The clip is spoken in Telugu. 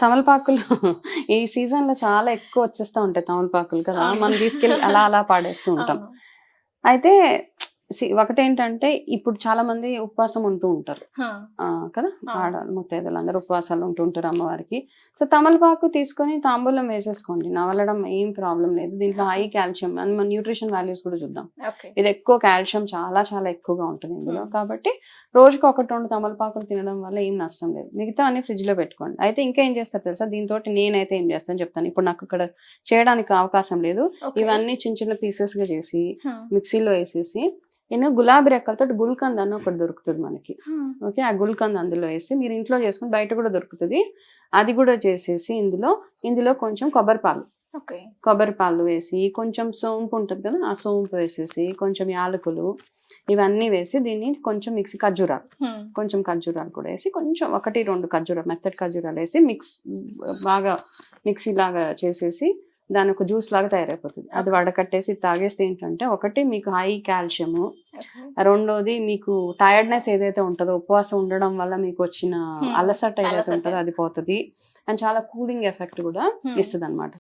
తమలపాకులు ఈ సీజన్లో చాలా ఎక్కువ వచ్చేస్తా ఉంటాయి తమలపాకులు కదా. మనం తీసుకెళ్ళి అలా అలా పాడేస్తూ ఉంటాం. అయితే ఒకటేంటంటే ఇప్పుడు చాలా మంది ఉపవాసం ఉంటూ ఉంటారు. కదా. ఆడ ముత్తైదులు అందరూ ఉపవాసాలు ఉంటూ ఉంటారు అమ్మవారికి. సో తమలపాకు తీసుకొని తాంబూలం వేసేసుకోండి. నవలడం ఏం ప్రాబ్లం లేదు. దీంట్లో హై కాల్షియం అండ్ మన న్యూట్రిషన్ వాల్యూస్ కూడా చూద్దాం. ఇది ఎక్కువ కాల్షియం చాలా చాలా ఎక్కువగా ఉంటుంది ఇందులో. కాబట్టి రోజుకి ఒకటి రెండు తమలపాకులు తినడం వల్ల ఏం నష్టం లేదు. మిగతా అన్ని ఫ్రిడ్జ్లో పెట్టుకోండి. అయితే ఇంకా ఏం చేస్తారు తెలుసా? దీంతో నేనైతే ఏం చేస్తాను చెప్తాను. ఇప్పుడు నాకు ఇక్కడ చేయడానికి అవకాశం లేదు. ఇవన్నీ చిన్న చిన్న పీసెస్గా చేసి. మిక్సీలో వేసేసి నేను గులాబీ రెక్కలతో గుల్కంద్ అని ఒకటి దొరుకుతుంది మనకి. ఓకే ఆ గుల్కంద్ అందులో వేసి మీరు ఇంట్లో చేసుకుని బయట కూడా దొరుకుతుంది. అది కూడా చేసేసి ఇందులో ఇందులో కొంచెం కొబ్బరి పాలు. కొబ్బరి పాలు వేసి కొంచెం సోంపు ఉంటుంది కదా ఆ సోంపు వేసేసి కొంచెం యాలకులు ఇవన్నీ వేసి దీన్ని కొంచెం మిక్సీ ఖర్జూరాలు. కొంచెం ఖర్జూరాలు కూడా వేసి కొంచెం ఒకటి రెండు ఖర్జూరాలు మెత్తటి ఖర్జూరాలు వేసి మిక్స్ బాగా మిక్సీ లాగా చేసేసి దాని ఒక జ్యూస్ లాగా తయారైపోతుంది అది వడకట్టేసి తాగేస్తే ఏంటంటే ఒకటి మీకు హై కాల్షియము. రెండోది మీకు టైర్డ్నెస్ ఏదైతే ఉంటుందో ఉపవాసం ఉండడం వల్ల మీకు వచ్చిన. అలసట ఏదైతే. ఉంటుందో అది పోతుంది అండ్ చాలా కూలింగ్ ఎఫెక్ట్ కూడా. ఇస్తుంది అనమాట